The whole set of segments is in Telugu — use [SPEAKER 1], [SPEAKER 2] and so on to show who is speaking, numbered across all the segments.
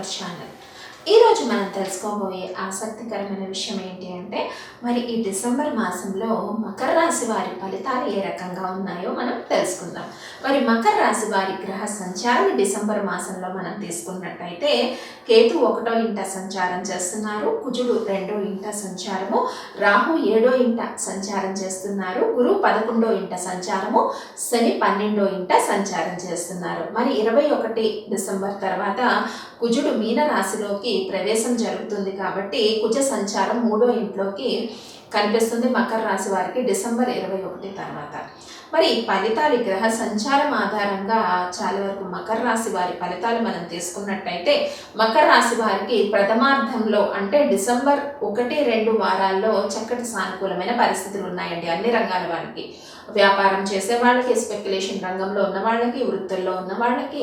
[SPEAKER 1] our channel. ఈరోజు మనం తెలుసుకోబోయే ఆసక్తికరమైన విషయం ఏంటి అంటే మరి ఈ డిసెంబర్ మాసంలో మకర రాశి వారి ఫలితాలు ఏ రకంగా ఉన్నాయో మనం తెలుసుకుందాం. మరి మకర రాశి వారి గ్రహ సంచారం డిసెంబర్ మాసంలో మనం తీసుకున్నట్టయితే కేతు ఒకటో ఇంట సంచారం చేస్తున్నారు కుజుడు రెండో ఇంట సంచారము రాహు ఏడో ఇంట సంచారం చేస్తున్నారు గురు పదకొండో ఇంట సంచారము శని పన్నెండో ఇంట సంచారం చేస్తున్నారు. మరి ఇరవై ఒకటి డిసెంబర్ తర్వాత కుజుడు మీన రాశిలోకి ప్రవేశం జరుగుతుంది కాబట్టి కుజ సంచారం మూడో ఇంట్లోకి కనిపిస్తుంది మకర రాశి వారికి డిసెంబర్ ఇరవై ఒకటి తర్వాత. మరి ఫలితాలు గ్రహ సంచారం ఆధారంగా చాలా వరకు మకర రాశి వారి ఫలితాలు మనం తీసుకున్నట్టయితే మకర రాశి వారికి ప్రథమార్థంలో అంటే డిసెంబర్ ఒకటి రెండు వారాల్లో చక్కటి సానుకూలమైన పరిస్థితులు ఉన్నాయండి అన్ని రంగాల వారికి. వ్యాపారం చేసే వాళ్ళకి స్పెక్యులేషన్ రంగంలో ఉన్న వాళ్ళకి వృత్తుల్లో ఉన్న వాళ్ళకి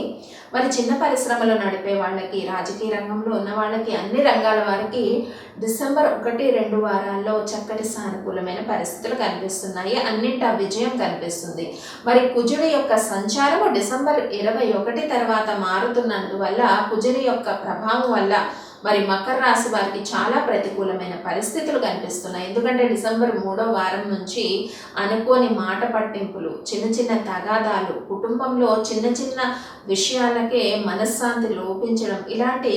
[SPEAKER 1] మరి చిన్న పరిశ్రమలు నడిపే వాళ్ళకి రాజకీయ రంగంలో ఉన్న వాళ్ళకి అన్ని రంగాల వారికి డిసెంబర్ ఒకటి రెండు వారాల్లో చక్కటి సానుకూలమైన పరిస్థితులు కనిపిస్తున్నాయి. అన్నింటా విజయం కనిపిస్తుంది. మరి కుజుడి యొక్క సంచారము డిసెంబర్ ఇరవై ఒకటి తర్వాత మారుతున్నందువల్ల కుజుడి యొక్క ప్రభావం వల్ల మరి మకర రాశి వారికి చాలా ప్రతికూలమైన పరిస్థితులు కనిపిస్తున్నాయి. ఎందుకంటే డిసెంబర్ మూడో వారం నుంచి అనుకోని మాట పట్టింపులు చిన్న చిన్న తగాదాలు కుటుంబంలో చిన్న చిన్న విషయాలకే మనశ్శాంతి లోపించడం ఇలాంటి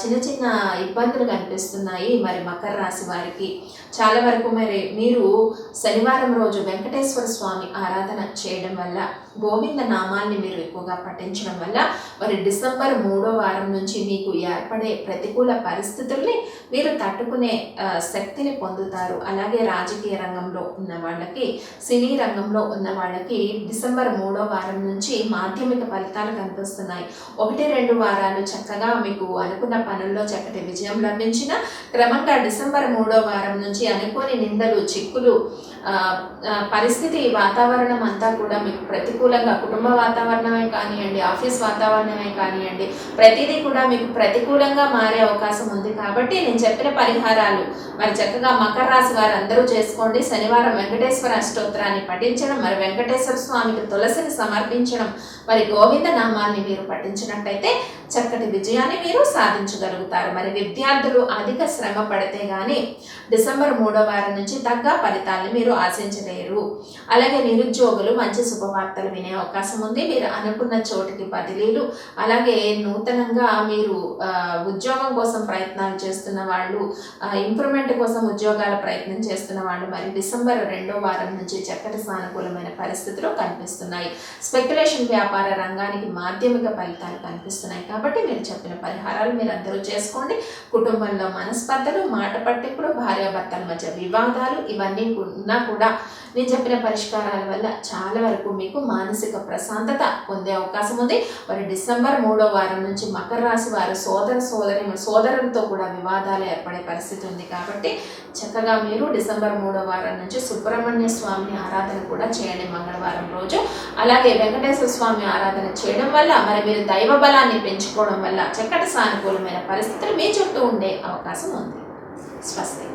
[SPEAKER 1] చిన్న చిన్న ఇబ్బందులు కనిపిస్తున్నాయి మరి మకర రాశి వారికి. చాలా వరకు మరి మీరు శనివారం రోజు వెంకటేశ్వర స్వామి ఆరాధన చేయడం వల్ల గోవింద నామాల్ని మీరు ఎక్కువగా పఠించడం వల్ల మరి డిసెంబర్ మూడో వారం నుంచి మీకు ఏర్పడే ప్రతికూల పరిస్థితుల్ని వీరు తట్టుకునే శక్తిని పొందుతారు. అలాగే రాజకీయ రంగంలో ఉన్న వాళ్ళకి సినీ రంగంలో ఉన్న వాళ్ళకి డిసెంబర్ మూడో వారం నుంచి మాధ్యమిక ఫలితాలు కనిపిస్తున్నాయి. ఒకటి రెండు వారాలు చక్కగా మీకు అనుకున్న పనుల్లో చక్కటి విజయం లభించిన క్రమంగా డిసెంబర్ మూడో వారం నుంచి అనుకోని నిందలు చిక్కులు పరిస్థితి వాతావరణం అంతా కూడా మీకు ప్రతికూలంగా కుటుంబ వాతావరణమే కానివ్వండి ఆఫీస్ వాతావరణమే కానివ్వండి ప్రతిదీ కూడా మీకు ప్రతికూలంగా మారే అవకాశం ఉంది కాబట్టి నేను చెప్పిన పరిహారాలు. మరి చక్కగా మకర రాశి వారు అందరూ చేసుకోండి. శనివారం వెంకటేశ్వర అష్టోత్తరాన్ని పఠించడం మరి వెంకటేశ్వర స్వామికి తులసిని సమర్పించడం మరి గోవింద నామాన్ని మీరు పఠించినట్టయితే చక్కటి విజయాన్ని మీరు సాధించగలుగుతారు. మరి విద్యార్థులు అధిక శ్రమ పడితే గానీ డిసెంబర్ మూడో వారం నుంచి తగ్గ ఫలితాలను మీరు ఆశించలేరు. అలాగే నిరుద్యోగులు మంచి శుభవార్తలు వినే అవకాశం ఉంది. మీరు అనుకున్న చోటికి బదిలీలు అలాగే నూతనంగా మీరు ఉద్యోగం కోసం ప్రయత్నాలు చేస్తున్న వాళ్ళు ఇంప్రూవ్మెంట్ కోసం ఉద్యోగాల ప్రయత్నం చేస్తున్న వాళ్ళు మరి డిసెంబర్ రెండో వారం నుంచి చక్కటి సానుకూలమైన పరిస్థితులు కనిపిస్తున్నాయి. స్పెక్యులేషన్ వ్యాపార రంగానికి మాధ్యమిక ఫలితాలు కనిపిస్తున్నాయి. కాబట్టి కాబట్టి మీరు చెప్పిన పరిహారాలు మీరు అందరూ చేసుకోండి. కుటుంబంలో మనస్పర్ధలు మాట పట్టింపులు భార్యాభర్తల మధ్య వివాదాలు ఇవన్నీ ఉన్నా కూడా నేను చెప్పిన పరిష్కారాల వల్ల చాలా వరకు మీకు మానసిక ప్రశాంతత పొందే అవకాశం ఉంది. మరి డిసెంబర్ మూడో వారం నుంచి మకర రాశి వారు సోదర సోదరి సోదరులతో కూడా వివాదాలు ఏర్పడే పరిస్థితి ఉంది కాబట్టి చక్కగా మీరు డిసెంబర్ మూడో వారం నుంచి సుబ్రహ్మణ్య స్వామిని ఆరాధన కూడా చేయండి మంగళవారం రోజు. అలాగే వెంకటేశ్వర స్వామి ఆరాధన చేయడం వల్ల మరి మీరు దైవ బలాన్ని పెంచుకోవడం వల్ల చక్కటి సానుకూలమైన పరిస్థితులు మీ చుట్టూ ఉండే అవకాశం ఉంది. స్వస్తి.